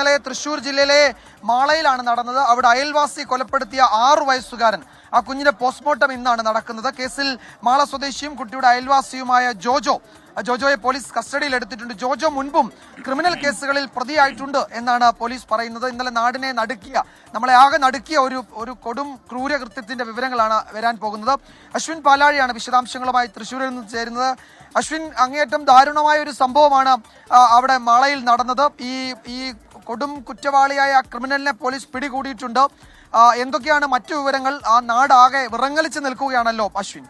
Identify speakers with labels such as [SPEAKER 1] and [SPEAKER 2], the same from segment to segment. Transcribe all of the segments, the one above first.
[SPEAKER 1] ഇന്നലെ തൃശൂർ ജില്ലയിലെ മാളയിലാണ് നടന്നത്. അവിടെ അയൽവാസി കൊലപ്പെടുത്തിയ ആറു വയസ്സുകാരൻ. ആ കുഞ്ഞിന്റെ പോസ്റ്റ്മോർട്ടം ഇന്നാണ് നടക്കുന്നത്. കേസിൽ മാള സ്വദേശിയും കുട്ടിയുടെ അയൽവാസിയുമായ ജോജോ. ജോജോയെ പോലീസ് കസ്റ്റഡിയിൽ എടുത്തിട്ടുണ്ട്. ജോജോ മുൻപും ക്രിമിനൽ കേസുകളിൽ പ്രതിയായിട്ടുണ്ട് എന്നാണ് പോലീസ് പറയുന്നത്. ഇന്നലെ നാടിനെ നടുക്കിയ നമ്മളെ ആകെ നടുക്കിയ ഒരു ഒരു കൊടും ക്രൂരകൃത്യത്തിന്റെ വിവരങ്ങളാണ് വരാൻ പോകുന്നത്. അശ്വിൻ പാലാഴിയാണ് വിശദാംശങ്ങളുമായി തൃശ്ശൂരിൽ നിന്ന് ചേരുന്നത്. അശ്വിൻ അങ്ങേയറ്റം ദാരുണമായ ഒരു സംഭവമാണ് അവിടെ മാളയിൽ നടന്നത്. ഈ ഈ കൊടും കുറ്റവാളിയായ ക്രിമിനലിനെ പോലീസ് പിടികൂടിയിട്ടുണ്ട്. എന്തൊക്കെയാണ് മറ്റു വിവരങ്ങൾ? ആ നാടാകെ വിറങ്ങലിച്ച് നിൽക്കുകയാണല്ലോ അശ്വിൻ.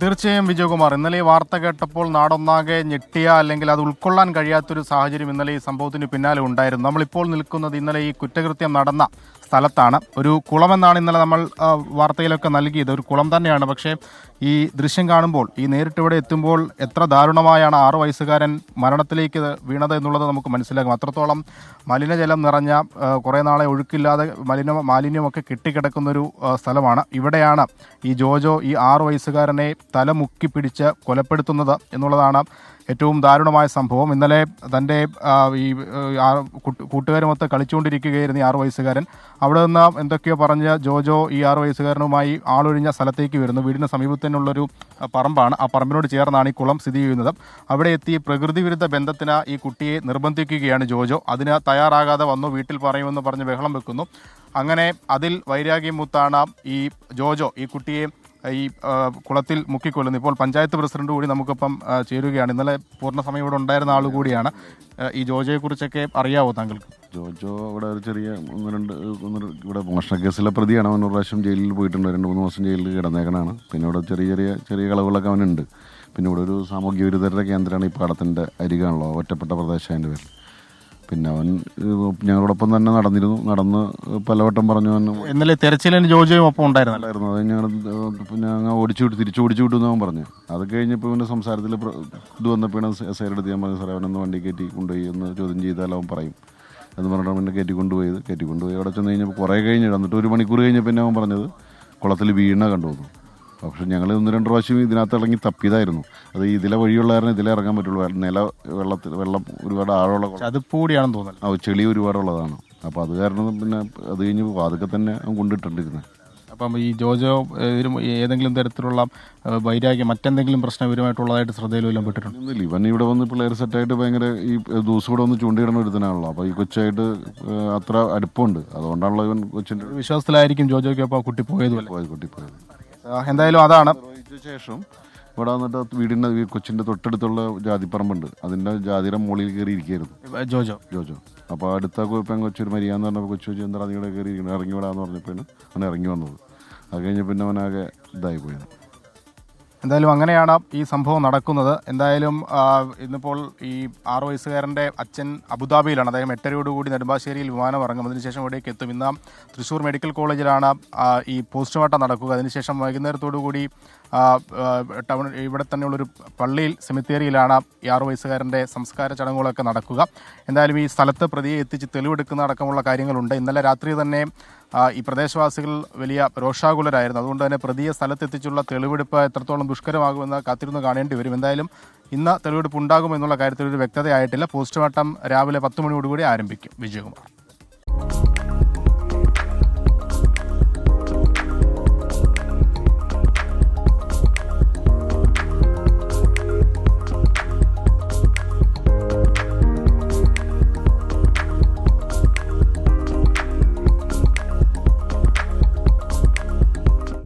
[SPEAKER 2] തീർച്ചയായും വിജയകുമാർ ഇന്നലെ ഈ വാർത്ത കേട്ടപ്പോൾ നാടൊന്നാകെ ഞെട്ടിയ അല്ലെങ്കിൽ അത് ഉൾക്കൊള്ളാൻ കഴിയാത്തൊരു സാഹചര്യം ഇന്നലെ ഈ സംഭവത്തിന് പിന്നാലെ ഉണ്ടായിരുന്നു. നമ്മളിപ്പോൾ നിൽക്കുന്നത് ഇന്നലെ ഈ കുറ്റകൃത്യം നടന്ന സ്ഥലത്താണ്. ഒരു കുളമെന്നാണ് ഇന്നലെ നമ്മൾ വാർത്തയിലൊക്കെ നൽകിയത്. ഒരു കുളം തന്നെയാണ്. പക്ഷേ ഈ ദൃശ്യം കാണുമ്പോൾ ഈ നേരിട്ട് ഇവിടെ എത്തുമ്പോൾ എത്ര ദാരുണമായാണ് ആറു വയസ്സുകാരൻ മരണത്തിലേക്ക് വീണത് എന്നുള്ളത് നമുക്ക് മനസ്സിലാകും. അത്രത്തോളം മലിനജലം നിറഞ്ഞ കുറേ നാളെ ഒഴുക്കില്ലാതെ മലിന മാലിന്യമൊക്കെ കെട്ടിക്കിടക്കുന്നൊരു സ്ഥലമാണ്. ഇവിടെയാണ് ഈ ജോജോ ഈ ആറു വയസ്സുകാരനെ തലമുക്കി പിടിച്ച് കൊലപ്പെടുത്തുന്നത് എന്നുള്ളതാണ് ഏറ്റവും ദാരുണമായ സംഭവം. ഇന്നലെ തന്റെ ഈ കൂട്ടുകാരുമൊത്ത് കളിച്ചുകൊണ്ടിരിക്കുകയായിരുന്നു ഈ ആറു വയസ്സുകാരൻ. അവിടെ നിന്ന് എന്തൊക്കെയോ പറഞ്ഞ് ജോജോ ഈ ആറു വയസ്സുകാരനുമായി ആളൊഴിഞ്ഞ സ്ഥലത്തേക്ക് വരുന്നു. വീടിന് സമീപത്ത് തന്നെയുള്ളൊരു ആ, പറമ്പാണ്. ആ പറമ്പിനോട് ചേർന്നാണ് ഈ കുളം സ്ഥിതി ചെയ്യുന്നത്. അവിടെ എത്തി പ്രകൃതി വിരുദ്ധ ബന്ധത്തിന് ഈ കുട്ടിയെ നിർബന്ധിക്കുകയാണ് ജോജോ. അതിന് തയ്യാറാകാതെ വന്നു വീട്ടിൽ പറയുമെന്ന് പറഞ്ഞ് ബഹളം വെക്കുന്നു. അങ്ങനെ അതിൽ വൈരാഗ്യം മുത്താണ് ഈ ജോജോ. ഈ കുട്ടിയെ ഈ കുളത്തിൽ മുക്കിക്കൊല്ലുന്നു. ഇപ്പോൾ പഞ്ചായത്ത് പ്രസിഡന്റ് കൂടി നമുക്കിപ്പം ചേരുകയാണ്. ഇന്നലെ പൂർണ സമയം ഇവിടെ ഉണ്ടായിരുന്ന ആൾ കൂടിയാണ്. ഈ ജോജയെക്കുറിച്ചൊക്കെ അറിയാവോ താങ്കൾക്ക്?
[SPEAKER 3] ജോജോ ഇവിടെ ഒരു ചെറിയ ഒന്ന് രണ്ട് ഒന്ന് ഇവിടെ മോഷണ കേസിലെ പ്രതിയാണ്. അവൻ ഒരു പ്രാവശ്യം ജയിലിൽ പോയിട്ടുണ്ട്. രണ്ട് മൂന്ന് മാസം ജയിലിൽ കിടന്നേക്കണാണ്. പിന്നെ ഇവിടെ ചെറിയ ചെറിയ ചെറിയ കളവുകളൊക്കെ അവനുണ്ട്. പിന്നെ ഇവിടെ ഒരു സാമൂഹ്യ വിരുദ്ധരുടെ കേന്ദ്രമാണ് ഈ പാടത്തിന്റെ അരികാണല്ലോ ഒറ്റപ്പെട്ട പ്രദേശം അതിന്റെ പേരിൽ. പിന്നെ അവൻ ഞങ്ങളോടൊപ്പം തന്നെ നടന്നിരുന്നു. നടന്ന് പലവട്ടം പറഞ്ഞു അവൻ
[SPEAKER 2] ഇന്നലെ തെരച്ചിലിന് ജോജയും ഒപ്പം
[SPEAKER 3] ഉണ്ടായിരുന്നു. അത് ഞങ്ങൾ പിന്നെ അങ്ങ് ഓടിച്ചു വിട്ടു. തിരിച്ചു ഓടിച്ചു വിട്ടു എന്ന് അവൻ പറഞ്ഞു അത് കഴിഞ്ഞപ്പോൾ ഇവന്റെ സംസാരത്തിൽ ഇത് വന്നപ്പോൾ എസ് ഐ എടുത്ത് ഞാൻ പറഞ്ഞു സാറേ അവനൊന്ന് വണ്ടി കയറ്റി കൊണ്ടുപോയി ഒന്ന് ചോദ്യം ചെയ്താൽ അവൻ പറയും. എന്ന് പറഞ്ഞിട്ട് പിന്നെ കയറ്റി കൊണ്ടുപോയത്. കയറ്റി കൊണ്ടുപോയി. അവിടെ ചെന്ന് കഴിഞ്ഞപ്പോൾ കുറേ കഴിഞ്ഞ് എന്നിട്ട് ഒരു മണിക്കൂർ കഴിഞ്ഞപ്പോൾ പിന്നെ അവൻ പറഞ്ഞത് കുളത്തിൽ വീണ കണ്ടു പക്ഷെ ഞങ്ങൾ ഒന്ന് രണ്ട് പ്രാവശ്യം ഇതിനകത്ത് ഇറങ്ങി തപ്പിയതായിരുന്നു. അത് ഇതിലെ വഴിയുള്ള കാരണം ഇതിലെ ഇറങ്ങാൻ പറ്റുള്ളൂ. നില വെള്ളത്തിൽ വെള്ളം ഒരുപാട് ആഴമുള്ള
[SPEAKER 2] ചതുപ്പൂടിയാണെന്ന് തോന്നുന്നത്
[SPEAKER 3] ആ ചെളി ഒരുപാടുള്ളതാണ്. അപ്പോൾ അത് കാരണം പിന്നെ അത് കഴിഞ്ഞ് അതൊക്കെ തന്നെ കൊണ്ടിട്ടുണ്ടിരുന്നത്
[SPEAKER 2] അപ്പം ഈ ജോജോ ഏതെങ്കിലും തരത്തിലുള്ള വൈരാഗ്യം മറ്റെന്തെങ്കിലും പ്രശ്നം ഇവരുമായിട്ടുള്ളതായിട്ട് ശ്രദ്ധയിൽ വല്ലതും പെട്ടിട്ടുണ്ട്?
[SPEAKER 3] ഇവൻ ഇവിടെ വന്ന് പിള്ളേർ സെറ്റായിട്ട് ഭയങ്കര ഈ ദിവസം കൂടെ വന്ന് ചൂണ്ടിയിടുന്ന ഒരുത്തനാണല്ലോ. അപ്പോൾ ഈ കൊച്ചായിട്ട് അത്ര അടുപ്പമുണ്ട്. അതുകൊണ്ടാണല്ലോ ഇവൻ കൊച്ചിന്റെ
[SPEAKER 2] വിശ്വാസത്തിലായിരിക്കും ജോജോയ്ക്കൊപ്പം കുട്ടി പോയത്
[SPEAKER 3] പോയത് കുട്ടി പോയത്.
[SPEAKER 2] എന്തായാലും അതാണ്.
[SPEAKER 3] ശേഷം ഇവിടെ വന്നിട്ട് വീടിന്റെ കൊച്ചിന്റെ കൊച്ചിന്റെ തൊട്ടടുത്തുള്ള ജാതിപ്പറമ്പുണ്ട്. അതിന്റെ ജാതിയുടെ മുകളിൽ കയറി ഇരിക്കുകയായിരുന്നു
[SPEAKER 2] ജോജോ.
[SPEAKER 3] ജോജോ. അപ്പോൾ അടുത്ത പെങ്കൊച്ചൊരു മരിയാന്ന് പറഞ്ഞപ്പോൾ കൊച്ചു കൊച്ചു എന്താ അതിവിടെ കയറി ഇരിക്കണം ഇറങ്ങി വിടാന്ന് പറഞ്ഞപ്പോഴാണ് അവൻ ഇറങ്ങി വന്നത്. അത് കഴിഞ്ഞ് പിന്നെ അവനാകെ ഇതായി പോയത്.
[SPEAKER 2] എന്തായാലും അങ്ങനെയാണ് ഈ സംഭവം നടക്കുന്നത്. എന്തായാലും ഇന്നിപ്പോൾ ഈ ആറു വയസ്സുകാരന്റെ അച്ഛൻ അബുദാബിയിലാണ്. അദ്ദേഹം എട്ടരയോടുകൂടി നെടുമ്പാശ്ശേരിയിൽ വിമാനം ഇറങ്ങും അതിനുശേഷം ഇവിടേക്ക് എത്തും. ഇന്ന് തൃശ്ശൂർ മെഡിക്കൽ കോളേജിലാണ് ഈ പോസ്റ്റ്മോർട്ടം നടക്കുക. അതിനുശേഷം വൈകുന്നേരത്തോടുകൂടി ടൗൺ ഇവിടെ തന്നെയുള്ളൊരു പള്ളിയിൽ സെമിത്തേരിയിലാണ് ഈ ആറു വയസ്സുകാരന്റെ സംസ്കാര ചടങ്ങുകളൊക്കെ നടക്കുക. എന്തായാലും ഈ സ്ഥലത്ത് പ്രതിയെ എത്തിച്ച് തെളിവെടുക്കുന്ന അടക്കമുള്ള കാര്യങ്ങളുണ്ട്. ഇന്നലെ രാത്രി തന്നെ ഈ പ്രദേശവാസികൾ വലിയ രോഷാകുലരായിരുന്നു. അതുകൊണ്ട് തന്നെ പ്രതിയെ സ്ഥലത്തെത്തിച്ചുള്ള തെളിവെടുപ്പ് എത്രത്തോളം ദുഷ്കരമാകുമെന്ന് കാത്തിരുന്ന് കാണേണ്ടി വരും. എന്തായാലും ഇന്ന് തെളിവെടുപ്പ് ഉണ്ടാകുമെന്നുള്ള കാര്യത്തിൽ ഒരു വ്യക്തതയായിട്ടില്ല. പോസ്റ്റ്മോർട്ടം രാവിലെ പത്ത് മണിയോടുകൂടി ആരംഭിക്കും. വിജയകുമാർ.